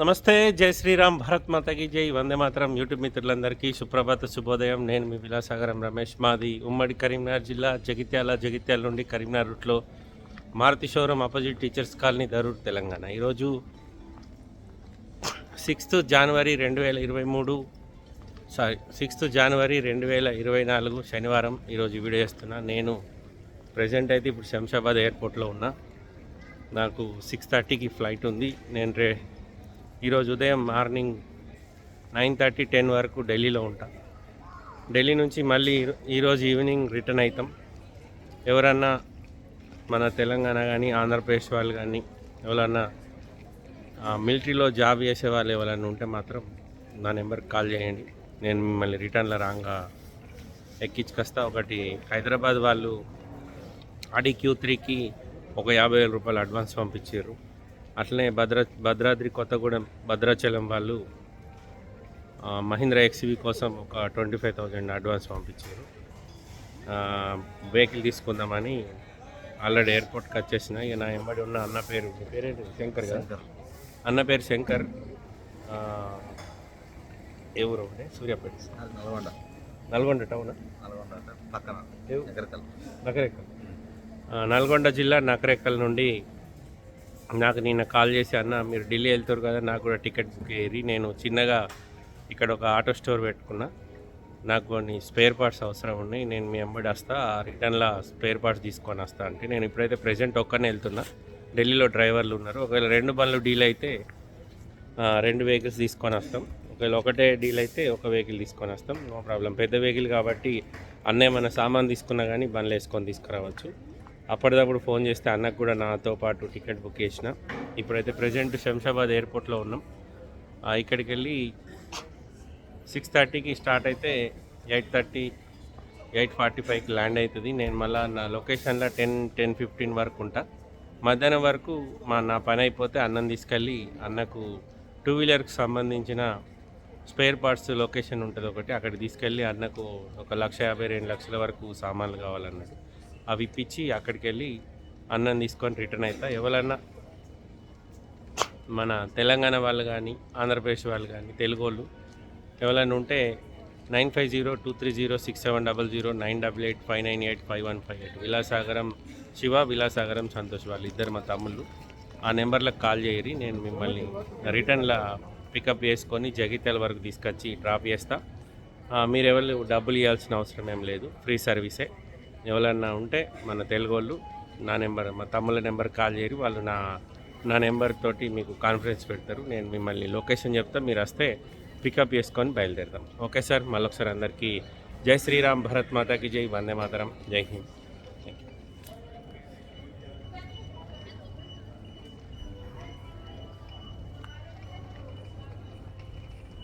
నమస్తే జై శ్రీరామ్ భారత్ మాతకి జై. వందే మాత్రం యూట్యూబ్ మిత్రులందరికీ సుప్రభాత శుభోదయం. నేను మీ విలాసాగరం రమేష్. మాది ఉమ్మడి కరీంనగర్ జిల్లా జగిత్యాల జగిత్యాల నుండి కరీంనగర్ రూట్లో Maruti showroom opposite teachers colony Darur Telangana. ఈరోజు సిక్స్త్ జనవరి రెండు వేల ఇరవై మూడు సారీ సిక్స్త్ జనవరి రెండు వేల ఇరవై నాలుగు శనివారం ఈరోజు వీడియో చేస్తున్నా. నేను ప్రజెంట్ అయితే ఇప్పుడు శంషాబాద్ ఎయిర్పోర్ట్లో ఉన్నా. నాకు సిక్స్ థర్టీకి ఫ్లైట్ ఉంది. నేను రే ఈరోజు ఉదయం మార్నింగ్ నైన్ థర్టీ టెన్ వరకు ఢిల్లీలో ఉంటాం. ఢిల్లీ నుంచి మళ్ళీ ఈరోజు ఈవినింగ్ రిటర్న్ అవుతాం ఎవరన్నా మన తెలంగాణ కానీ ఆంధ్రప్రదేశ్ వాళ్ళు కానీ ఎవరన్నా ఆ, మిలిటరీలో జాబ్ చేసే వాళ్ళు ఎవరన్నా ఉంటే మాత్రం నా నెంబర్కి కాల్ చేయండి. నేను మిమ్మల్ని రిటర్న్లో రాగా ఎక్కించుకొస్తా. ఒకటి హైదరాబాద్ వాళ్ళు ఆడి క్యూ త్రీకి ఒక యాభై వేల రూపాయలు అడ్వాన్స్ పంపించారు. అట్లనే భద్ర భద్రాద్రి కొత్తగూడెం భద్రాచలం వాళ్ళు మహీంద్రా ఎక్స్వీ కోసం ఒక ట్వంటీ ఫైవ్ థౌజండ్ అడ్వాన్స్ పంపించారు. వెహికల్ తీసుకుందామని ఆల్రెడీ ఎయిర్పోర్ట్కి వచ్చేసిన. ఇక నా ఎంబడి ఉన్న అన్న పేరు పేరేంటి? శంకర్ కదా? అన్న పేరు శంకర్. ఏ ఊరు ఒకటి? సూర్యాపేట. నల్గొండ. నల్గొండ టౌన్? నల్గొండ అంటే పక్కన. నకరేకల్ ఆ, నల్గొండ జిల్లా నకరేకల్ నుండి నాకు నిన్న కాల్ చేసి అన్న మీరు ఢిల్లీ వెళ్తారు కదా నాకు కూడా టికెట్ బుక్ అయ్యి నేను చిన్నగా ఇక్కడ ఒక ఆటో స్టోర్ పెట్టుకున్నా. నాకు కొన్ని స్పేర్ పార్ట్స్ అవసరం ఉన్నాయి. నేను మీ అమ్మడి వస్తా ఆ రిటర్న్లో స్పేర్ పార్ట్స్ తీసుకొని వస్తా అంటే నేను ఇప్పుడైతే ప్రజెంట్ ఒక్కనే వెళ్తున్నా. ఢిల్లీలో డ్రైవర్లు ఉన్నారు. ఒకవేళ రెండు బండ్లు డీల్ అయితే రెండు వెహికల్స్ తీసుకొని వస్తాం. ఒకవేళ ఒకటే డీల్ అయితే ఒక వెహికల్ తీసుకొని వస్తాం. No problem. పెద్ద వెహికల్ కాబట్టి అన్న ఏమైనా సామాన్ తీసుకున్నా కానీ బండ్లు వేసుకొని తీసుకురావచ్చు. అప్పటిదప్పుడు ఫోన్ చేస్తే అన్నకు కూడా నాతో పాటు టికెట్ బుక్ చేసిన. ఇప్పుడైతే ప్రజెంట్ శంషాబాద్ ఎయిర్పోర్ట్లో ఉన్నాం. ఇక్కడికి వెళ్ళి సిక్స్ థర్టీకి స్టార్ట్ అయితే ఎయిట్ థర్టీ ఎయిట్ ఫార్టీ ఫైవ్కి ల్యాండ్ అవుతుంది. నేను మళ్ళీ నా లొకేషన్లో టెన్ టెన్ ఫిఫ్టీన్ వరకు ఉంటా. మధ్యాహ్నం వరకు మా నా పని అయిపోతే అన్నం తీసుకెళ్ళి అన్నకు టూ వీలర్కి సంబంధించిన స్పేర్ పార్ట్స్ లొకేషన్ ఉంటుంది ఒకటి. అక్కడ తీసుకెళ్ళి అన్నకు ఒక లక్ష యాభై రెండు లక్షల వరకు సామాన్లు కావాలన్నట్టు అవి ఇప్పించి అక్కడికి వెళ్ళి అన్నం తీసుకొని రిటర్న్ అవుతా ఎవరన్నా మన తెలంగాణ వాళ్ళు కానీ ఆంధ్రప్రదేశ్ వాళ్ళు కానీ తెలుగు వాళ్ళు ఎవరైనా ఉంటే nine five zero two three zero six seven double zero nine double eight five nine eight five one five eight. Vilasagaram Shiva Vilasagaram Santosh వాళ్ళు ఇద్దరు మా తమ్ముళ్ళు. ఆ నెంబర్లకు కాల్ చేయరి నేను మిమ్మల్ని రిటర్న్లో పికప్ చేసుకొని జగిత్యాల వరకు తీసుకొచ్చి డ్రాప్ చేస్తా. మీరు ఎవరు డబ్బులు ఇవ్వాల్సిన అవసరం ఏం లేదు ఫ్రీ సర్వీసే. ఎవరన్నా ఉంటే మన తెలుగు వాళ్ళు నా నెంబర్ మా తమ్ముళ్ళ నెంబర్ కాల్ చేయరు వాళ్ళు నా నా నెంబర్ తోటి మీకు కాన్ఫరెన్స్ పెడతారు. నేను మిమ్మల్ని లొకేషన్ చెప్తా మీరు వస్తే పికప్ చేసుకొని బయలుదేరుతాం ఓకే సార్ మళ్ళొకసారి అందరికీ జై శ్రీరామ్ భరత్ మాతాకి జై వందే మాతరం జై హింద్.